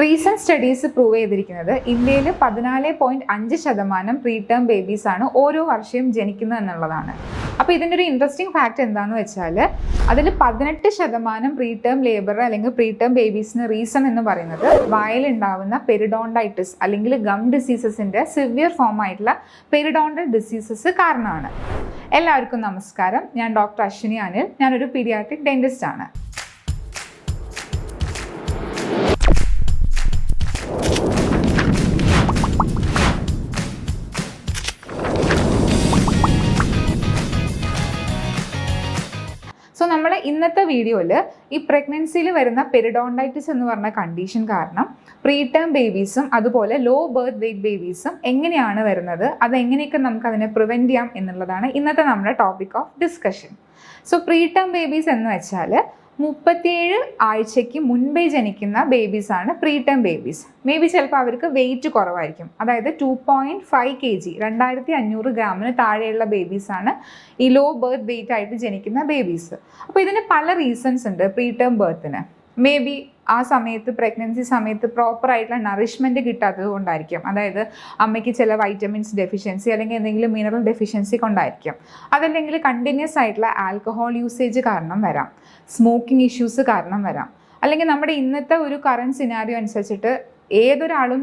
Recent studies prove ചെയ്തിരിക്കുന്നത് ഇന്ത്യയിൽ പതിനാല് പോയിന്റ് അഞ്ച് ശതമാനം പ്രീ ടേം ബേബീസ് ആണ് ഓരോ വർഷവും ജനിക്കുന്നത് എന്നുള്ളതാണ്. അപ്പോൾ ഇതിന്റെ ഒരു ഇൻട്രസ്റ്റിംഗ് ഫാക്ട് എന്താണെന്ന് വെച്ചാൽ അതിൽ പതിനെട്ട് ശതമാനം പ്രീ ടേം ലേബർ അല്ലെങ്കിൽ പ്രീ ടേം ബേബീസിന് റീസൺ എന്ന് പറയുന്നത് വായിലുണ്ടാവുന്ന പെരിഡോണ്ടൈറ്റിസ് അല്ലെങ്കിൽ ഗം ഡിസീസസിന്റെ സിവിയർ ഫോം ആയിട്ടുള്ള പെരിഡോണ്ടൽ ഡിസീസസ് കാരണമാണ്. എല്ലാവർക്കും നമസ്കാരം. ഞാൻ ഡോക്ടർ അശ്വിനി അനിൽ. ഞാനൊരു പീഡിയാട്രിക് ഡെന്റിസ്റ്റ് ആണ്. ഇന്നത്തെ വീഡിയോയിൽ ഈ പ്രഗ്നൻസിയിൽ വരുന്ന പെരിഡോണ്ടൈറ്റിസ് എന്ന് പറഞ്ഞ കണ്ടീഷൻ കാരണം പ്രീ ടേം ബേബീസും അതുപോലെ ലോ ബർത്ത് വെയ്റ്റ് ബേബീസും എങ്ങനെയാണ് വരുന്നത്? അത് എങ്ങനെയൊക്കെ നമുക്ക് അതിനെ പ്രിവെന്റ് ചെയ്യാം എന്നുള്ളതാണ് ഇന്നത്തെ നമ്മുടെ topic of discussion so preterm babies എന്ന് വെച്ചാൽ മുപ്പത്തിയേഴ് ആഴ്ചയ്ക്ക് മുൻപേ ജനിക്കുന്ന ബേബീസ് ആണ് preterm babies maybe ചിലപ്പോൾ അവർക്ക് വെയിറ്റ് കുറവായിരിക്കും. അതായത് two point five K G രണ്ടായിരത്തി അഞ്ഞൂറ് ഗ്രാമിന് താഴെയുള്ള ബേബീസ് ആണ് ഈ ലോ ബർത്ത് വെയിറ്റ് ആയിട്ട് ജനിക്കുന്ന ബേബീസ് അപ്പോൾ ഇതിന് പല റീസൺസ് ഉണ്ട് പ്രീ ടേം ബർത്തിന് മേ ബി ആ സമയത്ത് പ്രഗ്നൻസി സമയത്ത് പ്രോപ്പർ ആയിട്ടുള്ള നറിഷ്മെന്റ് കിട്ടാത്തത് കൊണ്ടായിരിക്കും. അതായത് അമ്മയ്ക്ക് ചില വൈറ്റമിൻസ് ഡെഫിഷ്യൻസി അല്ലെങ്കിൽ എന്തെങ്കിലും മിനറൽ ഡെഫിഷ്യൻസി കൊണ്ടായിരിക്കും അതല്ലെങ്കിൽ കണ്ടിന്യൂസ് ആയിട്ടുള്ള ആൽക്കഹോൾ യൂസേജ് കാരണം വരാം. സ്മോക്കിംഗ് ഇഷ്യൂസ് കാരണം വരാം. അല്ലെങ്കിൽ നമ്മുടെ ഇന്നത്തെ ഒരു കറണ്ട് സിനാരിയോ അനുസരിച്ചിട്ട് ഏതൊരാളും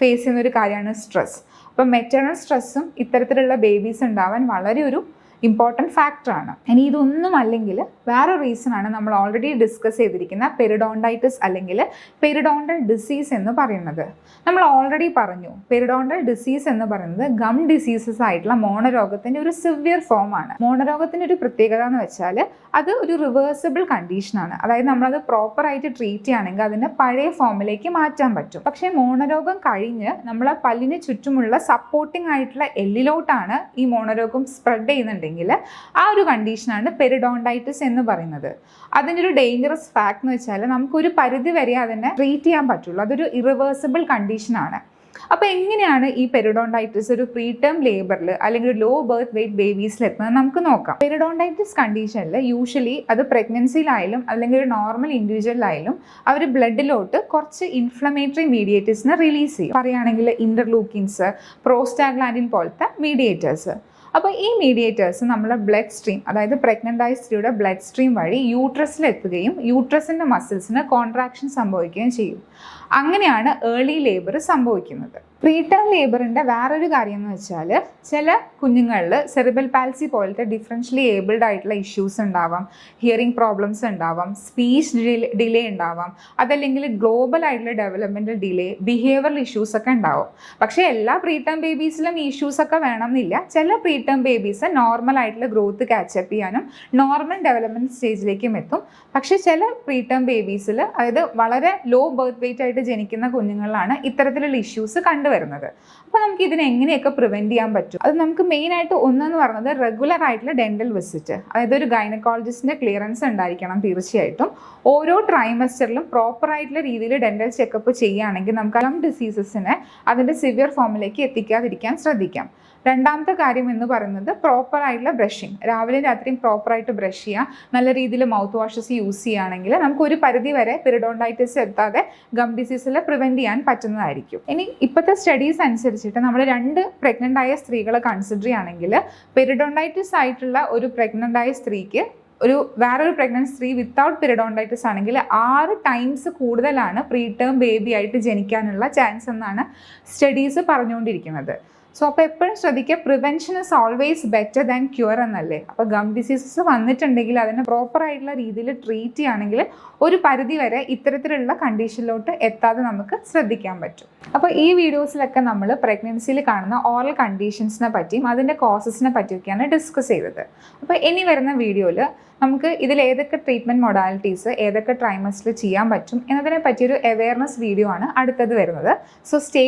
ഫേസ് ചെയ്യുന്ന ഒരു കാര്യമാണ് സ്ട്രെസ് അപ്പം മെറ്റേണൽ സ്ട്രെസ്സും ഇത്തരത്തിലുള്ള ബേബീസ് ഉണ്ടാവാൻ വളരെ ഒരു ഇമ്പോർട്ടന്റ് ഫാക്ടറാണ് ഇനി ഇതൊന്നും അല്ലെങ്കിൽ വേറെ റീസൺ ആണ് നമ്മൾ ഓൾറെഡി ഡിസ്കസ് ചെയ്തിരിക്കുന്ന പെരിഡോണ്ടൈറ്റിസ് അല്ലെങ്കിൽ പെരിഡോണ്ടൽ ഡിസീസ് എന്ന് പറയുന്നത്. നമ്മൾ ഓൾറെഡി പറഞ്ഞു പെരിഡോണ്ടൽ ഡിസീസ് എന്ന് പറയുന്നത് ഗം ഡിസീസസ് ആയിട്ടുള്ള മോണരോഗത്തിന്റെ ഒരു സിവിയർ ആണ്. മോണരോഗത്തിന്റെ ഒരു പ്രത്യേകത എന്ന് വെച്ചാൽ അത് ഒരു റിവേഴ്സിബിൾ കണ്ടീഷനാണ് അതായത് നമ്മളത് പ്രോപ്പറായിട്ട് ട്രീറ്റ് ചെയ്യുകയാണെങ്കിൽ അതിനെ പഴയ ഫോമിലേക്ക് മാറ്റാൻ പറ്റും. പക്ഷേ മോണരോഗം കഴിഞ്ഞ് നമ്മളെ പല്ലിന് ചുറ്റുമുള്ള സപ്പോർട്ടിംഗ് ആയിട്ടുള്ള എല്ലിലോട്ടാണ് ഈ മോണരോഗം സ്പ്രെഡ് ചെയ്യുന്നുണ്ടെങ്കിൽ ആ ഒരു കണ്ടീഷനാണ് പെരിഡോണ്ടൈറ്റിസ് എന്ന് പറയുന്നത്. അതിന്റെ ഒരു ഡേഞ്ചറസ് ഫാക്ട് എന്ന് വെച്ചാൽ നമുക്കൊരു പരിധി വരെ അതിനെ ട്രീറ്റ് ചെയ്യാൻ പറ്റുള്ളൂ. അതൊരു ഇറിവേഴ്സിബിൾ കണ്ടീഷനാണ് അപ്പോൾ എങ്ങനെയാണ് ഈ പെരിഡോണ്ടൈറ്റിസ് ഒരു പ്രീ ടേം ലേബറിൽ അല്ലെങ്കിൽ ഒരു ലോ ബർത്ത് വെയിറ്റ് ബേബീസിൽ എത്തുന്നത്? നമുക്ക് നോക്കാം. പെരിഡോണ്ടൈറ്റിസ് കണ്ടീഷനിൽ യൂഷ്വലി അത് പ്രഗ്നൻസിയിലായാലും അല്ലെങ്കിൽ ഒരു നോർമൽ ഇൻഡിവിജ്വലിലായാലും അവർ ബ്ലഡിലോട്ട് കുറച്ച് ഇൻഫ്ലമേറ്ററി മീഡിയേറ്റേഴ്സിനെ റിലീസ് ചെയ്യും. പറയുകയാണെങ്കിൽ ഇന്റർലൂക്കിൻസ് പ്രോസ്റ്റാഗ്ലാൻഡിൻ പോലത്തെ മീഡിയേറ്റേഴ്സ് അപ്പോൾ ഈ മീഡിയേറ്റേഴ്സ് നമ്മുടെ ബ്ലഡ് സ്ട്രീം അതായത് പ്രഗ്നന്റ് ആയ സ്ത്രീയുടെ ബ്ലഡ് സ്ട്രീം വഴി യൂട്രസിൽ എത്തുകയും യൂട്രസിന്റെ മസിൽസിന് കോൺട്രാക്ഷൻ സംഭവിക്കുകയും ചെയ്യും. അങ്ങനെയാണ് ഏർലി ലേബർ സംഭവിക്കുന്നത്. പ്രീടേം ലേബറിന്റെ വേറൊരു കാര്യം എന്ന് വെച്ചാൽ ചില കുഞ്ഞുങ്ങളിൽ സെറിബൽ പാൽസി പോലത്തെ ഡിഫറൻഷ്യലി ഏബിൾഡ് ആയിട്ടുള്ള ഇഷ്യൂസ് ഉണ്ടാവാം. ഹിയറിംഗ് പ്രോബ്ലംസ് ഉണ്ടാവാം. സ്പീച്ച് ഡിലേ ഉണ്ടാവാം. അതല്ലെങ്കിൽ ഗ്ലോബൽ ആയിട്ടുള്ള ഡെവലപ്മെന്റൽ ഡിലേ ബിഹേവിയറൽ ഇഷ്യൂസ് ഒക്കെ ഉണ്ടാവും. പക്ഷേ എല്ലാ പ്രീടേം ബേബീസിലും ഈ ഇഷ്യൂസ് ഒക്കെ വേണമെന്നില്ല. ചില പ്രീടേം ബേബീസ് നോർമൽ ആയിട്ടുള്ള ഗ്രോത്ത് കാച്ചപ്പ് ചെയ്യാനും നോർമൽ ഡെവലപ്മെന്റ് സ്റ്റേജിലേക്കും എത്തും. പക്ഷേ ചില പ്രീടേം ബേബീസിൽ അതായത് വളരെ ലോ ബർത്ത് വെയിറ്റ് ആയിട്ട് ജനിക്കുന്ന കുഞ്ഞുങ്ങളിലാണ് ഇത്തരത്തിലുള്ള ഇഷ്യൂസ് കണ്ടുവരുന്നത്. വരുന്നത്. അപ്പോൾ നമുക്ക് ഇതിനെ എങ്ങനെയൊക്കെ പ്രിവെന്റ് ചെയ്യാൻ പറ്റും? അത് നമുക്ക് മെയിൻ ആയിട്ട് ഒന്നെന്ന് പറയുന്നത് റെഗുലർ ആയിട്ടുള്ള ഡെന്റൽ വിസിറ്റ് അതായത് ഒരു ഗൈനക്കോളജിസ്റ്റിന്റെ ക്ലിയറൻസ് ഉണ്ടായിരിക്കണം തീർച്ചയായിട്ടും. ഓരോ ട്രൈമസ്റ്ററിലും പ്രോപ്പർ ആയിട്ടുള്ള രീതിയിൽ ഡെന്റൽ ചെക്കപ്പ് ചെയ്യുകയാണെങ്കിൽ നമുക്ക് ലം ഡിസീസസിനെ അതിന്റെ സിവിയർ ഫോമിലേക്ക് എത്തിക്കാതിരിക്കാൻ ശ്രദ്ധിക്കാം. രണ്ടാമത്തെ കാര്യം എന്ന് പറയുന്നത് പ്രോപ്പർ ആയിട്ടുള്ള ബ്രഷിങ് രാവിലെ രാത്രിയും പ്രോപ്പറായിട്ട് ബ്രഷ് ചെയ്യുക. നല്ല രീതിയിൽ മൗത്ത് വാഷസ് യൂസ് ചെയ്യുകയാണെങ്കിൽ നമുക്ക് ഒരു പരിധി വരെ പിരിഡോണ്ടൈറ്റിസ് എത്താതെ ഗം ഡിസീസിൽ പ്രിവെന്റ് ചെയ്യാൻ പറ്റുന്നതായിരിക്കും. ഇനി ഇപ്പോഴത്തെ സ്റ്റഡീസ് അനുസരിച്ചിട്ട് നമ്മൾ രണ്ട് പ്രഗ്നന്റ് ആയ സ്ത്രീകളെ കൺസിഡർ ചെയ്യുകയാണെങ്കിൽ പെരിഡോണ്ടൈറ്റിസ് ആയിട്ടുള്ള ഒരു പ്രഗ്നന്റ് ആയ സ്ത്രീക്ക് ഒരു വേറൊരു പ്രഗ്നന്റ് സ്ത്രീ വിത്തൗട്ട് പെരിഡോണ്ടൈറ്റിസ് ആണെങ്കിൽ ആറ് ടൈംസ് കൂടുതലാണ് പ്രീ ടേം ബേബി ആയിട്ട് ജനിക്കാനുള്ള ചാൻസ് എന്നാണ് സ്റ്റഡീസ് പറഞ്ഞുകൊണ്ടിരിക്കുന്നത്. സോ അപ്പോൾ എപ്പോഴും ശ്രദ്ധിക്കുക prevention is always better than cure എന്നല്ലേ? അപ്പോൾ ഗം ഡിസീസസ് വന്നിട്ടുണ്ടെങ്കിൽ അതിനെ പ്രോപ്പർ ആയിട്ടുള്ള രീതിയിൽ ട്രീറ്റ് ചെയ്യുകയാണെങ്കിൽ ഒരു പരിധി വരെ ഇത്തരത്തിലുള്ള കണ്ടീഷനിലോട്ട് എത്താതെ നമുക്ക് ശ്രദ്ധിക്കാൻ പറ്റും. അപ്പോൾ ഈ വീഡിയോസിലൊക്കെ നമ്മൾ പ്രഗ്നൻസിയിൽ കാണുന്ന ഓറൽ കണ്ടീഷൻസിനെ പറ്റിയും അതിന്റെ കോസസിനെ പറ്റിയൊക്കെയാണ് ഡിസ്കസ് ചെയ്തത്. അപ്പോൾ ഇനി വരുന്ന വീഡിയോയിൽ നമുക്ക് ഇതിൽ ഏതൊക്കെ ട്രീറ്റ്മെന്റ് മൊഡാലിറ്റീസ് ഏതൊക്കെ ട്രൈമസ്റ്റിൽ ചെയ്യാൻ പറ്റും എന്നതിനെ പറ്റിയൊരു അവയർനെസ് വീഡിയോ ആണ് അടുത്തത് വരുന്നത്. So stay